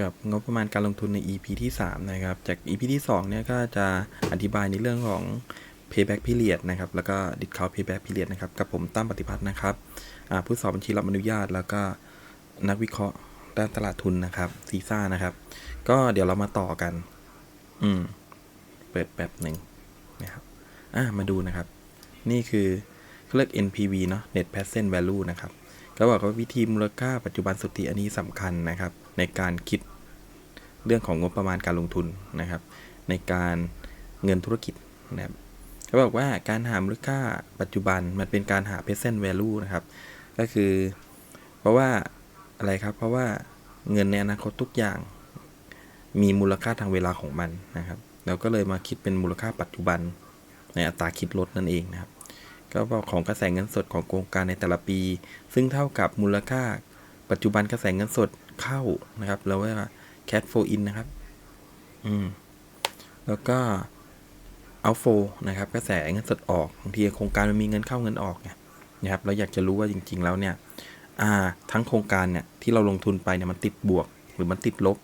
กับงบประมาณการลงทุนใน EP ที่ 3 นะครับ จาก EP ที่ 2 เนี่ยก็จะอธิบายในเรื่องของ payback period นะครับ แล้วก็ discount payback period นะครับ กับผมตั้มปฏิพัฒน์นะครับผู้สอบบัญชีรับอนุญาต แล้วก็นักวิเคราะห์ด้านตลาดทุนนะครับซีซ่านะครับ ก็เดี๋ยวเรามาต่อกัน อืม เปิดแบบหนึ่งนะครับ อ่ามาดูนะครับ นี่คือเขาเรียก NPV เนาะ Net Present Value นะครับ ก็บอกว่าวิธีมูลค่าปัจจุบันสุทธิอันนี้สำคัญนะครับ ในการคิดเรื่องของงบประมาณการลงทุนนะครับ ในการเงินธุรกิจนะครับเขาบอกว่าการหามูลค่าปัจจุบันมันเป็นการหา present value นะครับ ก็คือ เพราะว่าอะไรครับ เพราะว่าเงินในอนาคตทุกอย่าง มีมูลค่าทางเวลาของมันนะครับเราก็เลยมาคิดเป็นมูลค่าปัจจุบันในอัตราคิดลดนั่นเองนะครับ ก็บอกของกระแสเงินสดของโครงการในแต่ละปี ซึ่งเท่ากับมูลค่า ปัจจุบันกระแสเงินสดเข้านะครับแล้วว่า cash flow in นะครับ อืม แล้วก็ outflow นะครับ กระแสเงินสดออกบางทีโครงการมันมีเงินเข้าเงินออกไงนะครับ เราอยากจะรู้ว่าจริง ๆ แล้วเนี่ย อ่า ทั้งโครงการเนี่ยที่เราลงทุนไปเนี่ยมันติดบวกหรือมันติดลบ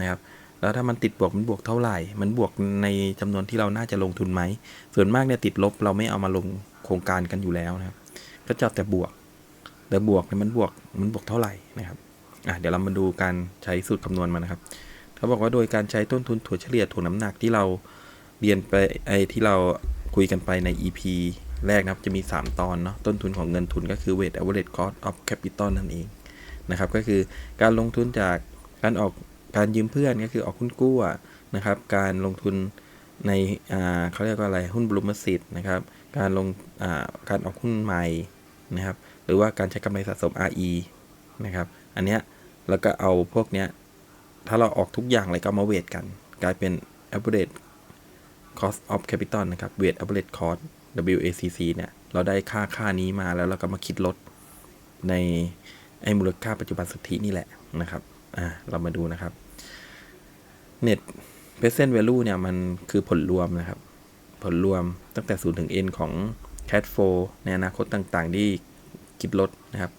นะครับแล้วถ้ามันติดบวกมันบวกเท่าไหร่ มันบวกในจำนวนที่เราน่าจะลงทุนไหม ส่วนมากเนี่ยติดลบเราไม่เอามาลง ครงการกันอยู่แล้วนะครับ ก็จะแต่บวกแต่บวกเนี่ยมันบวกมันบวกเท่าไหร่นะครับอะเดี๋ยวเรามาดูการใช้สูตรคำนวณมานะครับเขาบอกว่าโดยการใช้ต้นทุนถั่วเฉลี่ยถ่วงน้ำหนักที่เราเรียนไปไอ้ที่เราคุยกันไปใน EP แรกนะครับจะมี 3 ตอนเนาะต้นทุนของเงินทุนก็คือ weight average cost of capital นั่นเองนะครับ ก็คือการลงทุนจากการออกการยืมเพื่อนก็คือออกหุ้นกู้นะครับ การลงทุนในอ่าเขาเรียกว่าอะไรหุ้นบลูมสิตนะครับ การลงการออกหุ้นใหม่นะครับ หรือว่าการใช้กำไรสะสม RE นะครับ อันเนี้ยแล้วก็เอาพวกเนี้ย ถ้าเราออกทุกอย่างเลยก็มาเวทกัน กลายเป็น average cost of capital นะครับ weight average cost WACC เนี่ยเราได้ค่าค่านี้มาแล้วเราก็มาคิดลดในไอ้มูลค่าปัจจุบันสุทธินี่แหละนะครับอ่าเรามาดูนะครับ net present value เนี่ยมันคือผลรวมนะครับ ผลรวมตั้งแต่0ถึง n ของ cash flow ในอนาคตต่างๆ ที่คิดลดนะครับ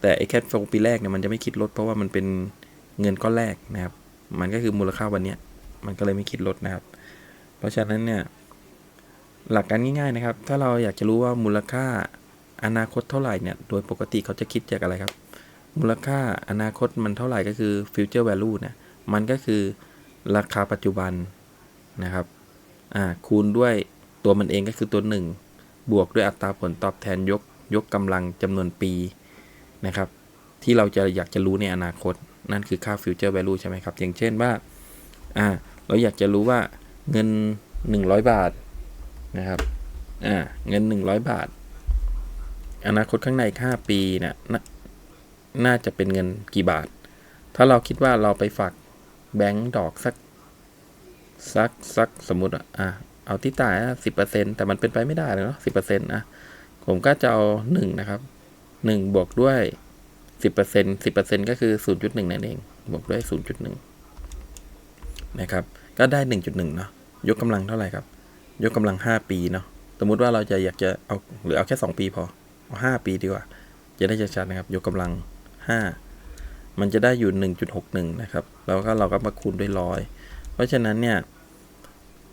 แต่ไอ้ cash flow ปีแรกเนี่ยมันจะไม่คิดลด เพราะว่ามันเป็นเงินก้อนแรกนะครับ มันก็คือมูลค่าวันนี้มันก็เลยไม่คิดลดนะครับ เพราะฉะนั้นเนี่ยหลักการง่ายๆนะครับ ถ้าเราอยากจะรู้ว่ามูลค่าอนาคตเท่าไหร่เนี่ย โดยปกติเขาจะคิดจากอะไรครับ มูลค่าอนาคตมันเท่าไหร่ก็คือ future value เนี่ยมันก็คือราคาปัจจุบันนะครับ คูณด้วยตัวมันเองก็คือตัว 1 บวกด้วยอัตราผลตอบแทนยกยกกำลังจำนวนปีนะครับ ที่เราจะอยากจะรู้ในอนาคต นั่นคือค่า future value ใช่ไหมครับ อย่างเช่นว่าอ่าเราอยากจะรู้ว่าเงิน 100 บาทนะครับอ่าเงิน 100 บาท อนาคตข้างใน5ปีนี่ยนน่าจะเป็นเงินกี่บาท ถ้าเราคิดว่าเราไปฝากแบงก์ดอกสัก สักสักสมมติอะเอาที่ตายสิบเปอร์เซ็นแต่มันเป็นไปไม่ได้เลยเนาะสิบเปอร์เซ็นต์นะผมก็จะเอาหนึ่งนะครับหนึ่งบวกด้วยสิบเปอร์เซ็นสิบเปอร์เซ็นก็คือศูนย์จุดหนึ่งนั่นเองบวกด้วยศูนย์จุดหนึ่งนะครับ ก็ได้หนึ่งจุดหนึ่งเนาะยกกำลังเท่าไหร่ครับ ยกกำลังห้าปีเนาะสมมุติว่าเราจะอยากจะเอาหรือเอาแค่สองปีพอเอาห้าปีดีกว่า จะได้ชัดๆนะครับ ยกกำลังห้ามันจะได้อยู่1.61นะครับ แล้วก็เราก็มาคูณด้วยร้อย เพราะฉะนั้นเนี่ย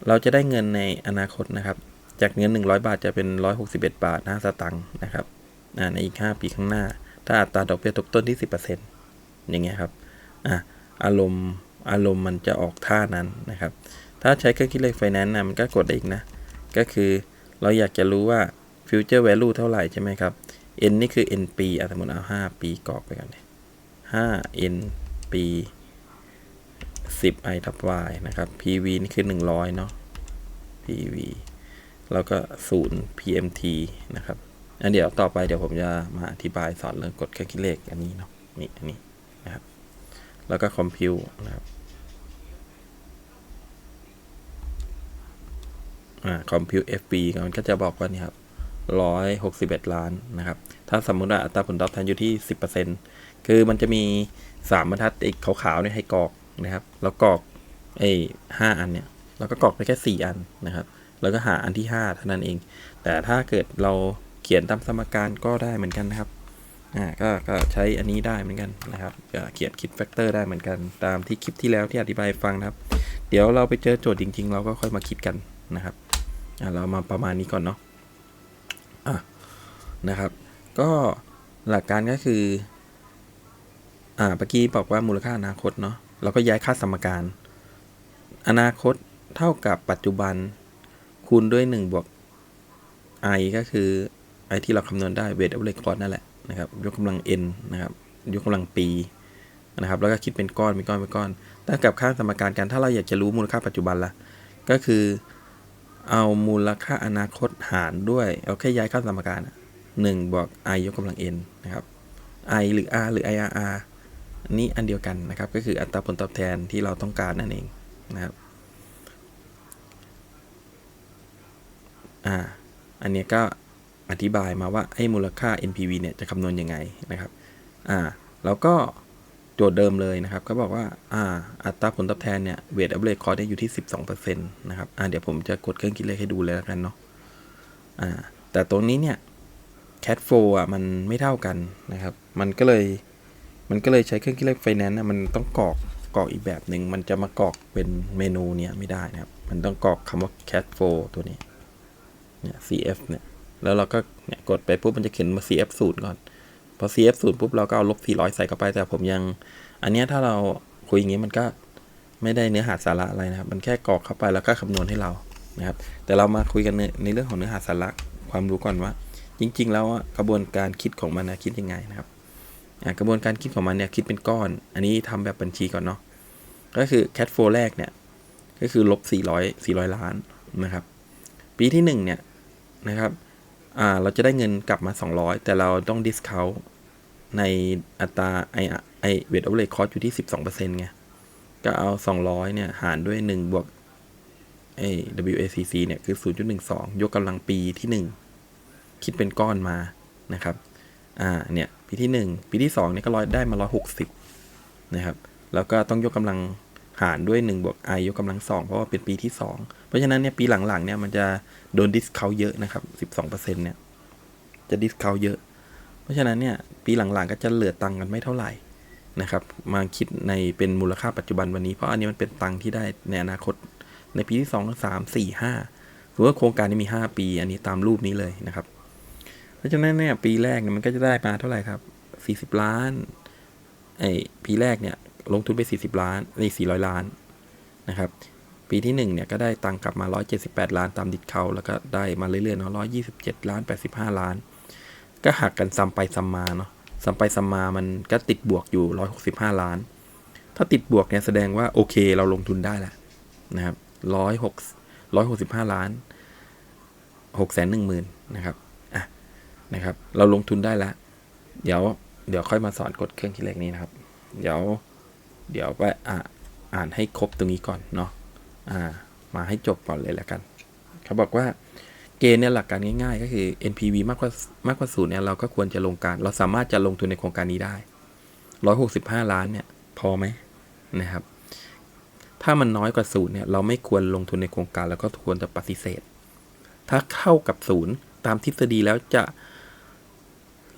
เราจะได้เงินในอนาคตนะครับ จากเงิน 100 บาทจะเป็น 161 บาท5สตังค์นะครับในอีก 5 ปีข้างหน้า ถ้าอัตราดอกเบี้ยทบต้นที่ 10%อย่างเงี้ยครับอะอารมณ์อารมณ์มันจะออกท่านั้นนะครับ ถ้าใช้เครื่องคิดเลขไฟแนนซ์นะมันก็กดได้อีกนะ ก็คือเราอยากจะรู้ว่า future value เท่าไหร่ใช่ไหมครับ n นี่คือ n ปีสมมติเอา 5 ปีกรอกไปกันเลย5 n ปี 10 i ทับ y นะครับ pv นี่คือ 100 เนาะ pv แล้วก็0 pmt นะครับอันเดี๋ยวต่อไปเดี๋ยวผมจะมาอธิบายสอนเรื่องกฎเครื่องคิดเลขอันนี้เนาะนี่อันนี้นะครับ แล้วก็ compute นะครับอ่า compute fp มันก็จะบอกว่านี่ครับ161ล้านนะครับ ถ้าสมมุติว่าอัตราผลตอบแทนอยู่ที่10%คือมันจะมีสามบรรทัดไอ้ขาวๆเนี่ยให้กรอก นะครับ แล้วกรอกไอ้ห้าอันเนี่ยเราก็กรอกไปแค่สี่อันนะครับ แล้วก็หาอันที่ห้าเท่านั้นเอง แต่ถ้าเกิดเราเขียนตามสมการก็ได้เหมือนกันนะครับอ่าก็ก็ใช้อันนี้ได้เหมือนกันนะครับเขียนคิดแฟกเตอร์ได้เหมือนกัน ตามที่คลิปที่แล้วที่อธิบายฟังนะครับ เดี๋ยวเราไปเจอโจทย์จริง ๆ เราก็ค่อยมาคิดกันนะครับอ่าเรามาประมาณนี้ก่อนเนาะอะนะครับ ก็หลักการก็คืออ่าเมื่อกี้บอกว่ามูลค่าอนาคตเนาะ เราก็ย้ายค่าสมการ อนาคตเท่ากับปัจจุบัน คูณด้วย1บวก i ก็คือ i ที่เราคำนวณได้ weight average cost นั่นแหละนะครับ ยกกำลัง n นะครับ ยกกำลังปีนะครับ แล้วก็คิดเป็นก้อนเป็นก้อนเป็นก้อนตั้งกับค่าสมการกันถ้าเราอยากจะรู้มูลค่าปัจจุบันละก็คือเอามูลค่าอนาคตหารด้วย เอาแค่ย้ายค่าสมการหนึ่งบวก i ยกกำลัง n นะครับ i หรือ r หรือ irr นี้อันเดียวกันนะครับ ก็คืออัตราผลตอบแทนที่เราต้องการนั่นเองนะครับอ่าอันนี้ก็อธิบายมาว่าไอ้มูลค่า NPV เนี่ยจะคำนวณยังไงนะครับอ่าแล้วก็โจทย์เดิมเลยนะครับ ก็บอกว่าอ่าอัตราผลตอบแทนเนี่ย weight average cost ได้อยู่ที่ 12%นะครับอ่าเดี๋ยวผมจะกดเครื่องคิดเลขให้ดูเลยแล้วกันเนาะอ่าแต่ตรงนี้เนี่ย cash flow อะมันไม่เท่ากันนะครับ มันก็เลย มันก็เลยใช้เครื่องคิดเลข finance นะมันต้องกรอกกรอกอีกแบบหนึ่งมันจะมากรอกเป็นเมนูเนี่ยไม่ได้นะครับ มันต้องกรอกคำว่า cash flow ตัวนี้เนี่ย CF เนี่ยแล้วเราก็เนี่ยกดไปปุ๊บมันจะเขียนมา CF ศูนย์ก่อนพอ CF ศูนย์ปุ๊บเราก็เอาลบ400 ใส่เข้าไปแต่ผมยัง อันเนี้ยถ้าเราคุยอย่างงี้มันก็ไม่ได้เนื้อหาสาระอะไรนะครับ มันแค่กรอกเข้าไปแล้วก็คำนวณให้เรานะครับ แต่เรามาคุยกันในเรื่องของเนื้อหาสาระความรู้ก่อนว่า จริง ๆ แล้วกระบวนการคิดของมันนะคิดยังไงนะครับ กระบวนการคิดของมันเนี่ยคิดเป็นก้อน อันนี้ทำแบบบัญชีก่อนเนาะ ก็คือ cash flow แรกเนี่ย ก็คือลบ 400 400 ล้านนะครับ ปีที่ 1 เนี่ยนะครับ อ่า เราจะได้เงินกลับมา 200 แต่เราต้อง discount ในอัตราไอไอเวท average cost อยู่ที่ 12%ไง ก็เอา 200 เนี่ย หารด้วย 1 บวกไอ WACC เนี่ย คือ 0.12 ยกกำลังปีที่ 1 คิดเป็นก้อนมานะครับ อ่า เนี่ย ปีที่ 1 ปีที่2เนี่ยก็ร้อยได้มา 160 นะครับ แล้วก็ต้องยกกำลังหารด้วย1บวก i ยกกำลัง 2 เพราะว่าเป็นปีที่ 2 เพราะฉะนั้นเนี่ยปีหลังๆเนี่ยมันจะโดนดิสคาเยอะนะครับ 12%เนี่ยจะดิสคาเยอะ เพราะฉะนั้นเนี่ยปีหลังๆก็จะเหลือตังค์กันไม่เท่าไหร่นะครับ มาคิดในเป็นมูลค่าปัจจุบันวันนี้เพราะอันนี้มันเป็นตังค์ที่ได้ในอนาคตในปีที่2 3 4 5ถือว่าโครงการนี้มี 5 ปี อันนี้ตามรูปนี้เลยนะครับ ราะฉะนั้นเนี่ยปีแรกเนี่ยมันก็จะได้มาเท่าไหร่ครับ 40 ล้านไอ้ปีแรกเนี่ยลงทุนไป 40 ล้านใน400 ล้านนะครับ ปีที่ 1 เนี่ยก็ได้ตังกลับมา 178 ล้านตามดิดเขาแล้วก็ได้มาเรื่อยๆเนาะ127 ล้าน 85 ล้าน ก็หักกันซ้ำไปซ้ำมาเนาะซ้ำไปซ้ำมามันก็ติดบวกอยู่ 165 ล้าน ถ้าติดบวกเนี่ยแสดงว่าโอเคเราลงทุนได้แล้วนะครับ106 165 ล้าน6แสนหนึ่งหมื่นนะครับ นะครับ เราลงทุนได้แล้วเดี๋ยวเดี๋ยวค่อยมาสอนกดเครื่องคิดเลขนี้นะครับ เดี๋ยวเดี๋ยวไปอ่าอ่านให้ครบตรงนี้ก่อนเนาะอ่า มาให้จบก่อนเลยแล้วกัน เขาบอกว่าเกณฑ์เนี่ยหลักการง่ายๆ ก็คือ NPV มากกว่ามากกว่าศูนย์เนี่ยเราก็ควรจะลงการ เราสามารถจะลงทุนในโครงการนี้ได้165ล้านเนี่ย พอไหมนะครับ ถ้ามันน้อยกว่าศูนย์เนี่ยเราไม่ควรลงทุนในโครงการแล้วก็ควรจะปฏิเสธ ถ้าเข้ากับศูนย์ตามทฤษฎีแล้วจะ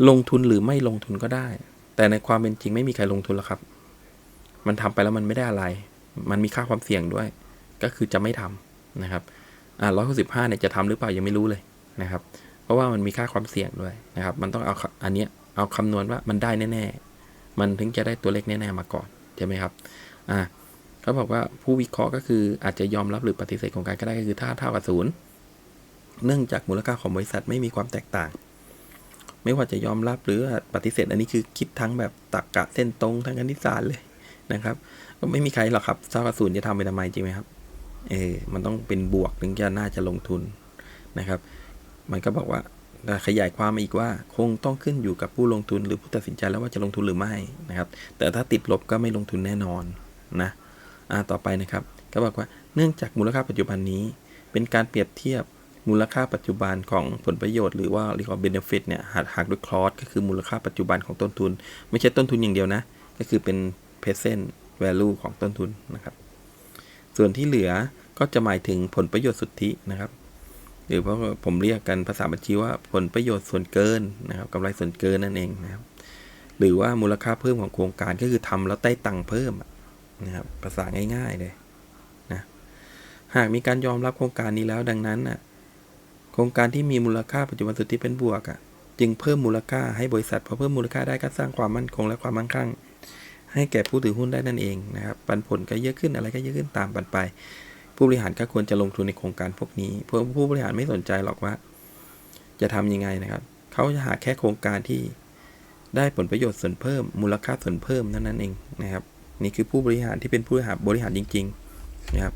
ลงทุนหรือไม่ลงทุนก็ได้ แต่ในความเป็นจริงไม่มีใครลงทุนหรอกครับ มันทำไปแล้วมันไม่ได้อะไร มันมีค่าความเสี่ยงด้วย ก็คือจะไม่ทำนะครับอ่าร้อยหกสิบห้าเนี่ยจะทำหรือเปล่ายังไม่รู้เลยนะครับ เพราะว่ามันมีค่าความเสี่ยงด้วยนะครับ มันต้องเอาอันเนี้ยเอาคำนวณว่ามันได้แน่ๆ มันถึงจะได้ตัวเลขแน่ๆมาก่อนใช่ไหมครับอ่าเขาบอกว่าผู้วิเคราะห์ก็คืออาจจะยอมรับหรือปฏิเสธของการก็ได้ก็คือถ้าเท่ากับศูนย์เนื่องจากมูลค่าของบริษัทไม่มีความแตกต่าง ไม่ว่าจะยอมรับหรือปฏิเสธอันนี้คือคิดทั้งแบบตรกกะเส้นตรงทั้งคณิตศาสตร์เลยนะครับ ก็ไม่มีใครหรอกครับเท่ากับศูนย์จะทำไปทำไมจริงไหมครับ เออ มันต้องเป็นบวกถึงจะน่าจะลงทุนนะครับ มันก็บอกว่าขยายความอีกว่าคงต้องขึ้นอยู่กับผู้ลงทุนหรือผู้ตัดสินใจแล้วว่าจะลงทุนหรือไม่นะครับ แต่ถ้าติดลบก็ไม่ลงทุนแน่นอนนะอ่าต่อไปนะครับ ก็บอกว่าเนื่องจากมูลค่าปัจจุบันนี้ เป็นการเปรียบเทียบ มูลค่าปัจจุบันของผลประโยชน์หรือว่าเรียกว่า benefit เนี่ยหากหากด้วยคลอสก็คือมูลค่าปัจจุบันของต้นทุน ไม่ใช่ต้นทุนอย่างเดียวนะ ก็คือเป็น present value ของต้นทุนนะครับ ส่วนที่เหลือก็จะหมายถึงผลประโยชน์สุทธินะครับ หรือเพราผมเรียกกันภาษาบัญชีว่าผลประโยชน์ส่วนเกินนะครับกำไรส่วนเกินนั่นเองนะครับ หรือว่ามูลค่าเพิ่มของโครงการก็คือทำแล้วได้ตังค์เพิ่มนะครับภาษาง่าย ๆเลยนะหากมีการยอมรับโครงการนี้แล้วดังนั้นน่ะ โครงการที่มีมูลค่าปัจจุบันสุทธิเป็นบวกอะจึงเพิ่มมูลค่าให้บริษัทพอเพิ่มมูลค่าได้ก็สร้างความมั่นคงและความมั่งคั่ง ให้แก่ผู้ถือหุ้นได้นั่นเองนะครับปันผลก็เยอะขึ้นอะไรก็เยอะขึ้นตามปันไป ผู้บริหารก็ควรจะลงทุนในโครงการพวกนี้เพราะผู้บริหารไม่สนใจหรอกว่า จะทำยังไงนะครับเขาจะหาแค่โครงการที่ได้ผลประโยชน์ส่วนเพิ่ม มูลค่าส่วนเพิ่มเท่านั้นเองนะครับ นี่คือผู้บริหารที่เป็นผู้บริหารบริหารจริง ๆ นะครับ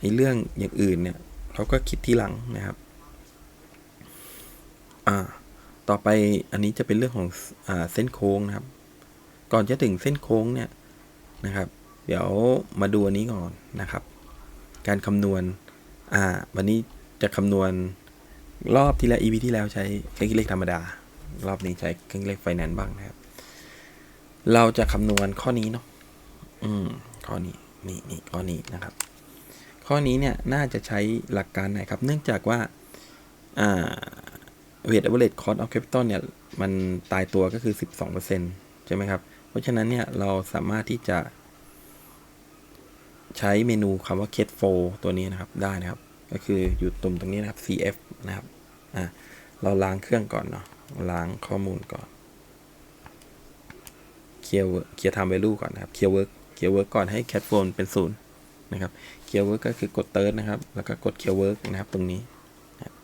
ไอ้เรื่องอย่างอื่นเนี่ยเขาก็คิดทีหลังนะครับ อ่า ต่อไปอันนี้จะเป็นเรื่องของอ่าเส้นโค้งนะครับ ก่อนจะถึงเส้นโค้งเนี่ยนะครับ เดี๋ยวมาดูอันนี้ก่อนนะครับ การคำนวณ อ่า วันนี้จะคำนวณรอบที่แล้ว EP ที่แล้วใช้เครื่องคิดเลขธรรมดา รอบนี้ใช้เครื่องคิดเลขไฟแนนซ์บ้างนะครับ เราจะคำนวณข้อนี้เนาะ อืม ข้อนี้ นี่นี่ข้อนี้นะครับ ข้อนี้เนี่ยน่าจะใช้หลักการไหนครับ เนื่องจากว่า อ่า weight average cost of capital เนี่ยมันตายตัวก็คือ 12%ใช่ไหมครับ เพราะฉะนั้นเนี่ยเราสามารถที่จะ ใช้เมนูคำว่า cat 4ตัวนี้นะครับได้นะครับ ก็คืออยู่ตรงตรงนี้นะครับ cf นะครับอ่าเราล้างเครื่องก่อนเนาะล้างข้อมูลก่อนเคลียร์เคลียร์ทำ value ก่อนนะครับเคลียร์ work เคลียร์ work ก่อนให้ cat 4เป็นศูนย์นะครับเคลียร์ work ก็คือกด third นะครับ แล้วก็กดเคลียร์ work นะครับตรงนี้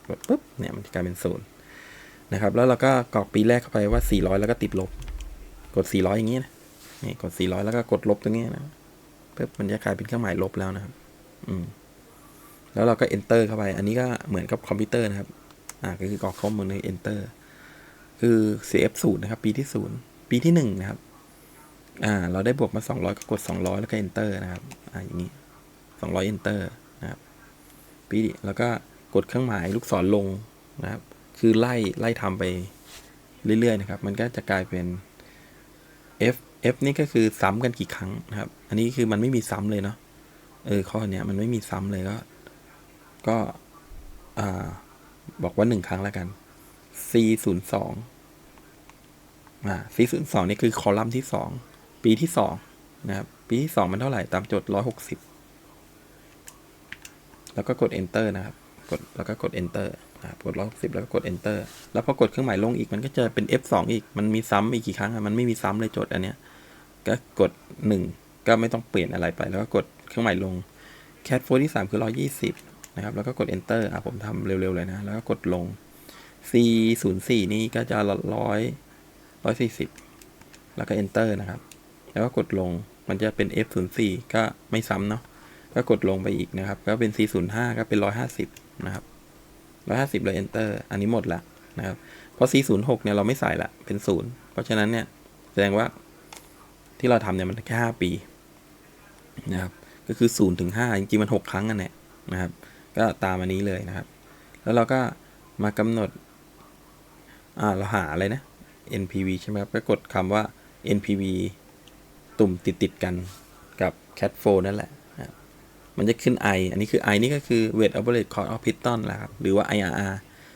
กดปุ๊บเนี่ยมันจะกลายเป็นศูนย์ นะครับ แล้วเราก็กรอกปีแรกเข้าไปว่า 400 แล้วก็ติดลบ กด 400 อย่างนี้นะนี่กด 400 แล้วก็กดลบตรงนี้นะปุ๊บมันจะกลายเป็นเครื่องหมายลบแล้วนะครับ อืม แล้วเราก็ enter เข้าไป อันนี้ก็เหมือนกับคอมพิวเตอร์นะครับ อ่าก็คือกรอกข้อมูลใน enter คือ CF ศูนย์นะครับ ปีที่ศูนย์ปีที่หนึ่งนะครับ อ่า เราได้บวกมา 200 ก็กด 200 แล้วก็ enter นะครับ อ่า อย่างนี้ 200 enter นะครับ ปีแล้วก็กดเครื่องหมายลูกศรลงนะครับ คือไล่ไล่ทำไปเรื่อยๆนะครับ มันก็จะกลายเป็น F F นี่ก็คือซ้ำกันกี่ครั้งนะครับ อันนี้คือมันไม่มีซ้ำเลยเนาะเออข้อเนี้ยมันไม่มีซ้ำเลยก็ ก็อ่าบอกว่าหนึ่งครั้งแล้วกัน C ศูนย์สองอ่า C ศูนย์สองนี่คือคอลัมน์ที่สองปีที่สองนะครับ ปีที่สองมันเท่าไหร่ตามโจทย์ร้อยหกสิบแล้วก็กด enter นะครับ กดแล้วก็กด enter นะครับกดร้อยหกสิบแล้วก็กด enter แล้วพอกดเครื่องหมายลงอีกมันก็จะเป็น F2 อีก มันมีซ้ำอีกกี่ครั้งอะมันไม่มีซ้ำเลยโจทย์อันเนี้ยก็กดหนึ่งก็ไม่ต้องเปลี่ยนอะไรไป แล้วก็กดเครื่องหมายลง cat 4ที่สามคือร้อยี่สิบนะครับ แล้วก็กด enter อะผมทำเร็ว ๆ เลยนะ แล้วก็กดลง C ศูนย์สี่นี่ก็จะร้อยร้อยสี่สิบแล้วก็ enter นะครับ แล้วก็กดลงมันจะเป็น F ศูนย์สี่ก็ไม่ซ้ำเนาะก็กดลงไปอีกนะครับ ก็เป็น C ศูนย์ห้าก็เป็นร้อยห้าสิบ นะครับร้อยห้าสิบเลย enter อันนี้หมดละนะครับ เพราะ C ศูนย์หกเนี่ยเราไม่ใส่ละเป็นศูนย์เพราะฉะนั้นเนี่ยแสดงว่าที่เราทำเนี่ยมันแค่ห้าปีนะครับ ก็คือศูนย์ถึงห้าจริงๆ มันหกครั้งกันแหละนะครับ ก็ตามอันนี้เลยนะครับ แล้วเราก็มากำหนด อ่า เราหาอะไรนะ NPV ใช่ไหมครับ ก็กดคำว่า NPV ตุ่มติดติดกันกับ cat 4 นั่นแหละ มันจะขึ้น I อันนี้คือ I นี่ก็คือ weight average cost of piston แหละครับ หรือว่า IRR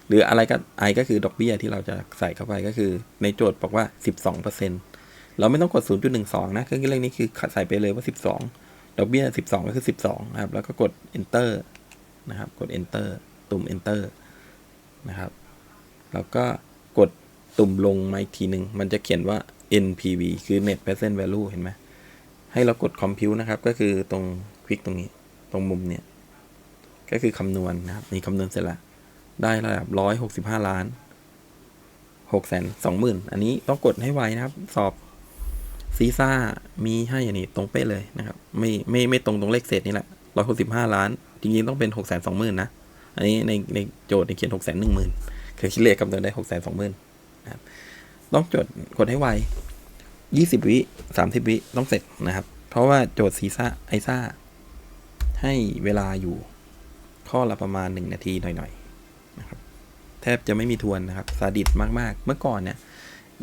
หรืออะไรก็ I ก็คือดอกเบี้ยที่เราจะใส่เข้าไปก็คือในโจทย์บอกว่า 12%เราไม่ต้องกด 0.12 นะเครื่องคิดเลขนี้คือใส่ไปเลยว่า 12 ดอกเบี้ย 12 ก็คือ 12 นะครับ แล้วก็กด enter นะครับ กด enter ตุ่ม enter นะครับ แล้วก็กดตุ่มลงมาอีกทีหนึ่ง มันจะเขียนว่า NPV คือ Net Present Value เห็นไหม ให้เรากด Compute นะครับ ก็คือตรงคลิกตรงนี้ ตรงมุมเนี่ย ก็คือคำนวณนะครับ นี่คำนวณเสร็จแล้วได้ระดับร้อยหกสิบห้าล้านหกแสนสองหมื่นอันนี้ต้องกดให้ไวนะครับ สอบซีซ่ามีให้อย่างนี้ตรงเป๊ะเลยนะครับ ไม่ไม่ไม่ตรงตรงเลขเศษนี่แหละร้อยหกสิบห้าล้าน จริงๆต้องเป็นหกแสนสองหมื่นนะ อันนี้ในในโจทย์ในเขียนหกแสนหนึ่งหมื่นคือคิดเลขคำนวณได้หกแสนสองหมื่นนะครับ ต้องจดกดให้ไวยี่สิบวิสามสิบวิต้องเสร็จนะครับ เพราะว่าโจทย์ซีซ่าไอซ่า ให้เวลาอยู่ข้อละประมาณหนึ่งนาทีหน่อยๆนะครับแทบจะไม่มีทวนนะครับซาดิสมากๆ เมื่อก่อนเนี่ย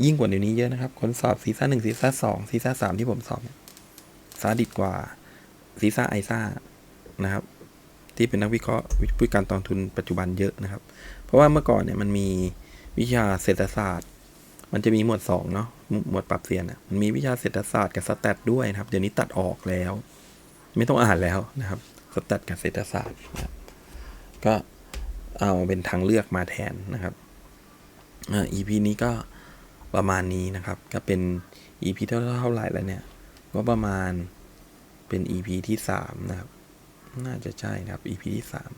ยิ่งกว่าเดี๋ยวนี้เยอะนะครับ คนสอบซีซ่าหนึ่งซีซ่าสองซีซ่าสามที่ผมสอบเนี่ยซาดิสกว่าซีซ่าไอซ่านะครับ ที่เป็นนักวิเคราะห์วิการกองทุนปัจจุบันเยอะนะครับ เพราะว่าเมื่อก่อนเนี่ยมันมีวิชาเศรษฐศาสตร์ มันจะมีหมวดสองเนาะหมวดปรับเซียนอะมันมีวิชาเศรษฐศาสตร์กับสแตทด้วยนะครับ เดี๋ยวนี้ตัดออกแล้ว ไม่ต้องอ่านแล้วนะครับสตัดกับเศรษฐศาสตร์นะครับก็เอาเป็นทางเลือกมาแทนนะครับอีพีนี้ก็ประมาณนี้นะครับ ก็เป็น EP เท่าเท่าไหร่แล้วเนี่ยก็ประมาณเป็นอีพีที่สามนะครับ น่าจะใช่นะครับอีพีที่สาม